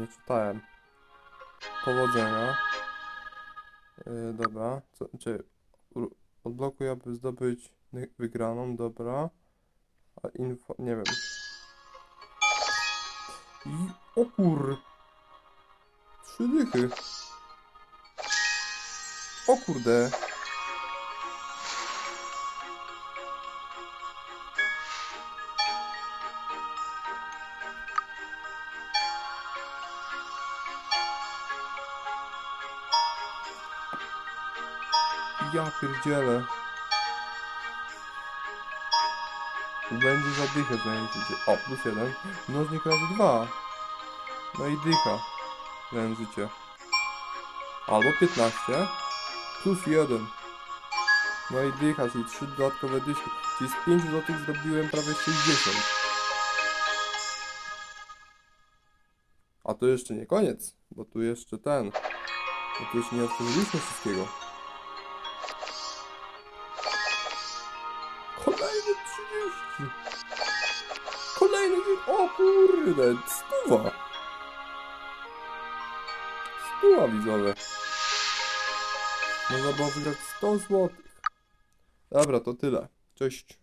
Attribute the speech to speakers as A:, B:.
A: nie czytałem. Powodzenia. Yy, dobra. Co, czy odblokuj, aby zdobyć wy- wygraną, dobra. A info, nie wiem. I, o kur... Trzy dychy. O kurde. Ja pierdzielę. Będzie za dychę wężycie. O, plus jeden. Mnożnik razy dwa. No i dycha. Wężycie. Albo 15. Plus jeden. No i dycha, czyli 3 dodatkowe dychy. Czyli z 5 złotych zrobiłem prawie 60. A to jeszcze nie koniec, bo tu jeszcze ten. Bo tu jeszcze nie otworzyliśmy wszystkiego. Kolejne 30. Kolejne... dzie- O kurde, stuwa. Stuwa widzowie. Można było wygrać 100 zł. Dobra, to tyle. Cześć.